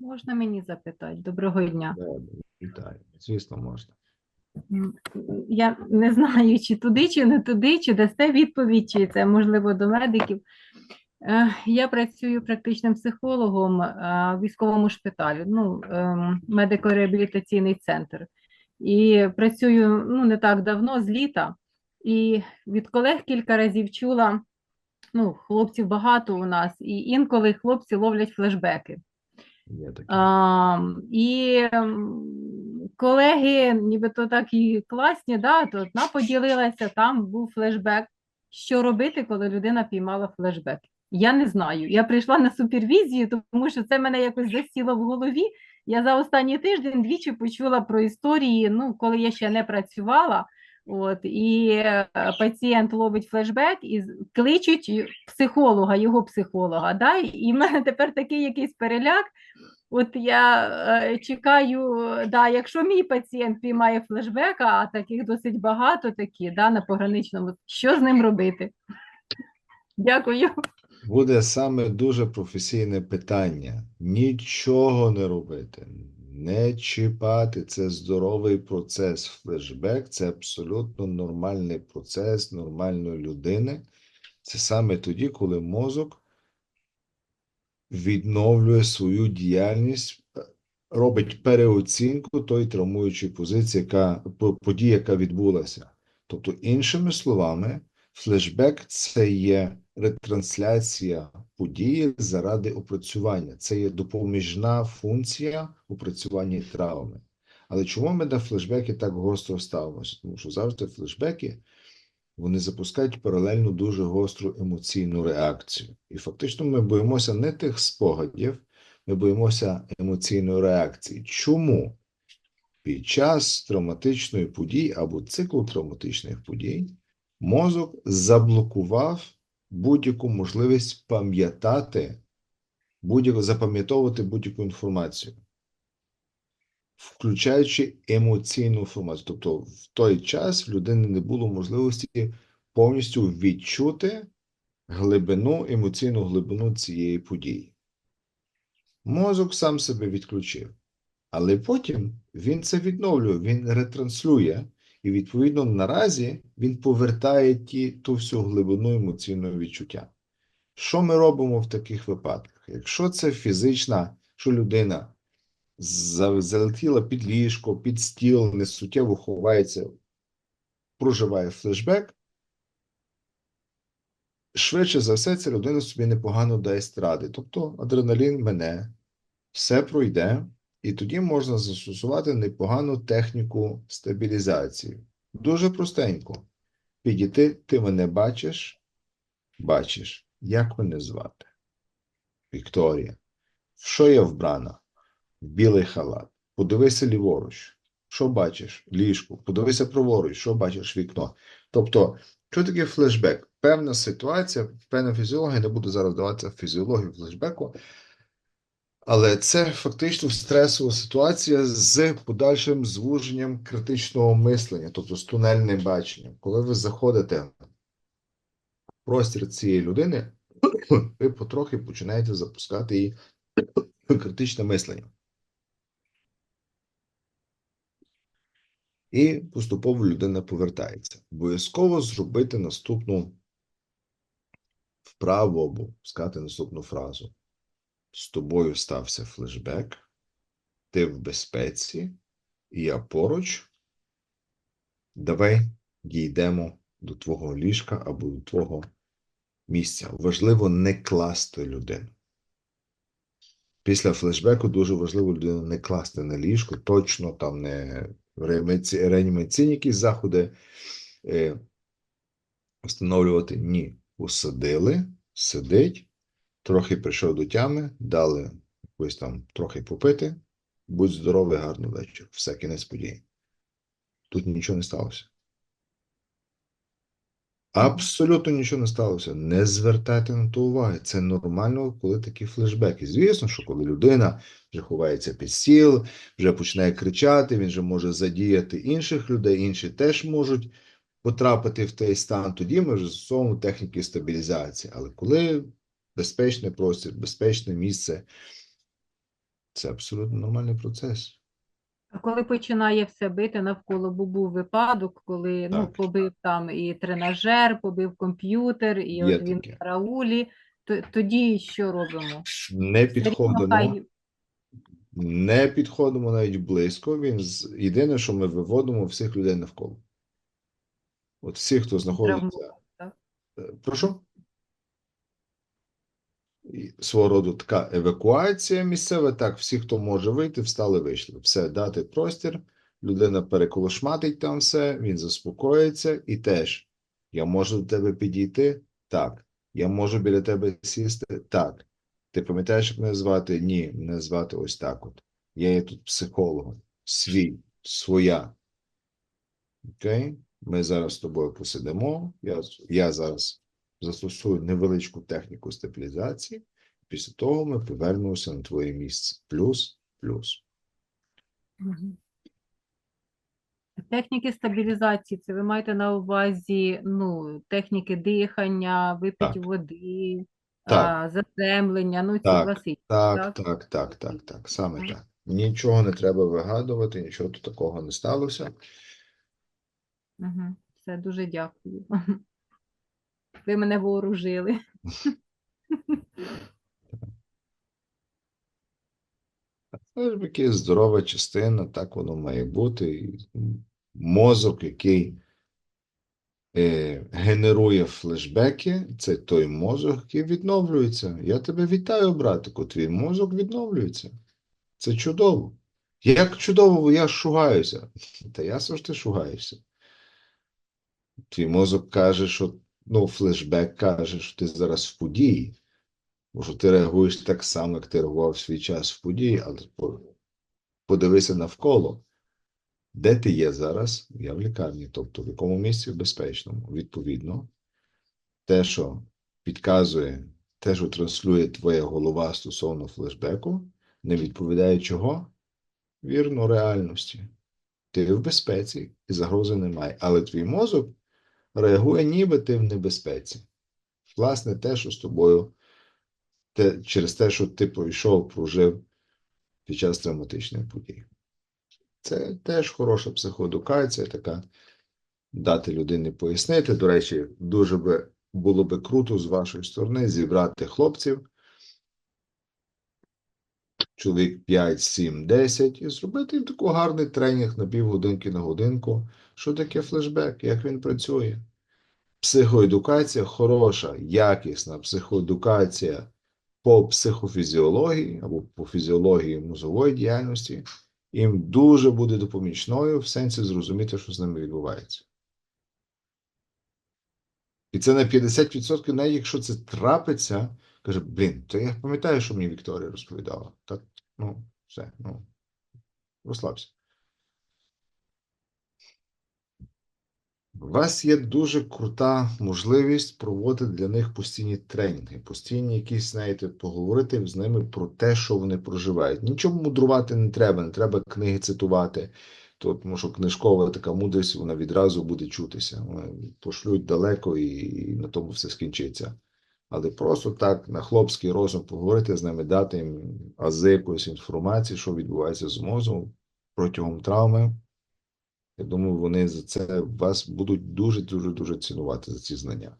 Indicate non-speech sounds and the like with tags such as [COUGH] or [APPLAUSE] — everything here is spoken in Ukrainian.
Можна мені запитати? Доброго дня. Вітаю. Звісно, можна. Я не знаю, чи туди, чи не туди, чи дасте відповідь, чи це можливо до медиків. Е, Я працюю практичним психологом е, в військовому шпиталі, ну, ем, медико-реабілітаційний центр. І працюю ну, не так давно, з літа. І від колег кілька разів чула, ну, хлопців багато у нас, і інколи хлопці ловлять флешбеки. І колеги, нібито так і класні, да, то одна поділилася, там був флешбек. Що робити, коли людина піймала флешбек? Я не знаю. Я прийшла на супервізію, тому що це мене якось засіло в голові. Я за останній тиждень двічі почула про історії, ну, коли я ще не працювала. От, і е, пацієнт ловить флешбек і кличуть психолога, його психолога. Да? І в мене тепер такий якийсь переляк. От я е, чекаю, да, якщо мій пацієнт піймає флешбека, а таких досить багато такі, да, на пограничному, що з ним робити? Дякую. Буде саме дуже професійне питання. Нічого не робити, не чіпати. Це здоровий процес. Флешбек це абсолютно нормальний процес нормальної людини. Це саме тоді, коли мозок відновлює свою діяльність, робить переоцінку тої травмуючої позиції, яка події, яка відбулася. Тобто, іншими словами, флешбек це є ретрансляція події заради опрацювання. Це є допоміжна функція опрацювання травми. Але чому ми на флешбеки так гостро ставимося? Тому що завжди флешбеки вони запускають паралельно дуже гостру емоційну реакцію. І фактично ми боїмося не тих спогадів, ми боїмося емоційної реакції. Чому? Під час травматичної події або циклу травматичних подій мозок заблокував будь-яку можливість пам'ятати, будь-яку запам'ятовувати будь-яку інформацію, включаючи емоційну інформацію. Тобто, в той час в людини не було можливості повністю відчути глибину, емоційну глибину цієї події. Мозок сам себе відключив. Але потім він це відновлює, він ретранслює, і відповідно наразі він повертає ті, ту всю глибину емоційного відчуття. Що ми робимо в таких випадках? Якщо це фізична, що людина залетіла під ліжко, під стіл, несуттєво ховається, проживає флешбек, швидше за все, ця людина собі непогано дасть ради. Тобто адреналін мене, все пройде, і тоді можна застосувати непогану техніку стабілізації. Дуже простенько. Підійти, ти мене бачиш, бачиш, як мене звати? Вікторія. Що я вбрана? Білий халат. Подивися ліворуч. Що бачиш? Ліжко. Подивися праворуч, що бачиш вікно. Тобто, що таке флешбек? Певна ситуація, певна фізіологія, не буду зараз даватися фізіологію флешбеку, але це фактично стресова ситуація з подальшим звуженням критичного мислення, тобто з тунельним баченням. Коли ви заходите в простір цієї людини, [COUGHS] ви потрохи починаєте запускати її [COUGHS] критичне мислення. І поступово людина повертається. Обов'язково зробити наступну вправу або сказати наступну фразу. З тобою стався флешбек, ти в безпеці, і я поруч. Давай дійдемо до твого ліжка або до твого місця. Важливо не класти людину. Після флешбеку дуже важливо людину не класти на ліжко, точно там не реанімаційні якісь заходи е, встановлювати. Ні. Посадили, сидить, трохи прийшов до тями, дали якось там трохи попити. Будь здоровий, гарний вечір. Все, кінець події. Тут нічого не сталося. Абсолютно нічого не сталося. Не звертайте на то уваги. Це нормально, коли такі флешбеки. Звісно, що коли людина вже ховається під стіл, вже починає кричати, він вже може задіяти інших людей, інші теж можуть потрапити в той стан. Тоді ми вже застосовуємо техніки стабілізації. Але коли безпечний простір, безпечне місце, Це абсолютно нормальний процес. А коли починає все бити навколо, бо був випадок, коли ну, Так. побив там і тренажер, побив комп'ютер, і Є от він таке. в караулі, то, тоді що робимо? Не Все рівно підходимо, хай- не підходимо навіть близько. Він з... Єдине, що ми виводимо всіх людей навколо. От всі, хто знаходиться. Травмувати, так? Е, Прошу? Свого роду така евакуація місцева. Так, всі, хто може вийти, встали, вийшли. Все, дати простір, людина переколошматить там все, він заспокоїться і теж. Я можу до тебе підійти? Так. Я можу біля тебе сісти? Так. Ти пам'ятаєш, як мене звати? Ні, мене звати ось так от. Я є тут психологом. Свій, своя. Окей? Ми зараз з тобою посидимо. Я, я зараз застосую невеличку техніку стабілізації. Після того ми повернемося на твоє місце. Плюс, плюс. Техніки стабілізації, це ви маєте на увазі ну, техніки дихання, випить Так. води, Так. а, заземлення, ну ці Так, класичні, Так, так, так, так, так. Саме так. Нічого не треба вигадувати, нічого тут такого не сталося. Угу. Все, дуже дякую. Ви мене вооружили. Яка здорова частина, так воно має бути. Мозок, який е, генерує флешбеки, це той мозок, який відновлюється. Я тебе вітаю, братику, твій мозок відновлюється. Це чудово. Як чудово, я шугаюся. Та ясно ж ти шугаєшся. Твій мозок каже, що ну, флешбек каже, що ти зараз в події. Що ти реагуєш так само, як ти реагував свій час в події, але подивися навколо. Де ти є зараз? Я в лікарні, тобто в якому місці в безпечному. Відповідно, те, що підказує, те, що транслює твоя голова стосовно флешбеку, не відповідає чого? Вірно, реальності. Ти в безпеці і загрози немає. Але твій мозок реагує, ніби ти в небезпеці. Власне, те, що з тобою, те, через те, що ти пройшов, прожив під час травматичної події. Це теж хороша психоедукація, така дати людині пояснити. До речі, дуже би було би круто з вашої сторони зібрати хлопців, чоловік 5, 7, 10, і зробити їм такий гарний тренінг на півгодинки на годинку. Що таке флешбек, як він працює? Психоедукація хороша, якісна психоедукація по психофізіології або по фізіології мозової діяльності їм дуже буде допомічною в сенсі зрозуміти, що з ними відбувається. І це на 50%, навіть якщо це трапиться, каже, блін, то я пам'ятаю, що мені Вікторія розповідала. Так, ну, все, ну, розслабся. У вас є дуже крута можливість проводити для них постійні тренінги, постійні якісь, знаєте, поговорити з ними про те, що вони проживають. Нічого мудрувати не треба, не треба книги цитувати, то, тому що книжкова така мудрість, вона відразу буде чутися. Вони пошлють далеко і на тому все скінчиться. Але просто так на хлопський розум поговорити з ними, дати їм ази якоїсь інформації, що відбувається з мозом протягом травми. Я думаю, вони за це вас будуть дуже дуже дуже цінувати за ці знання.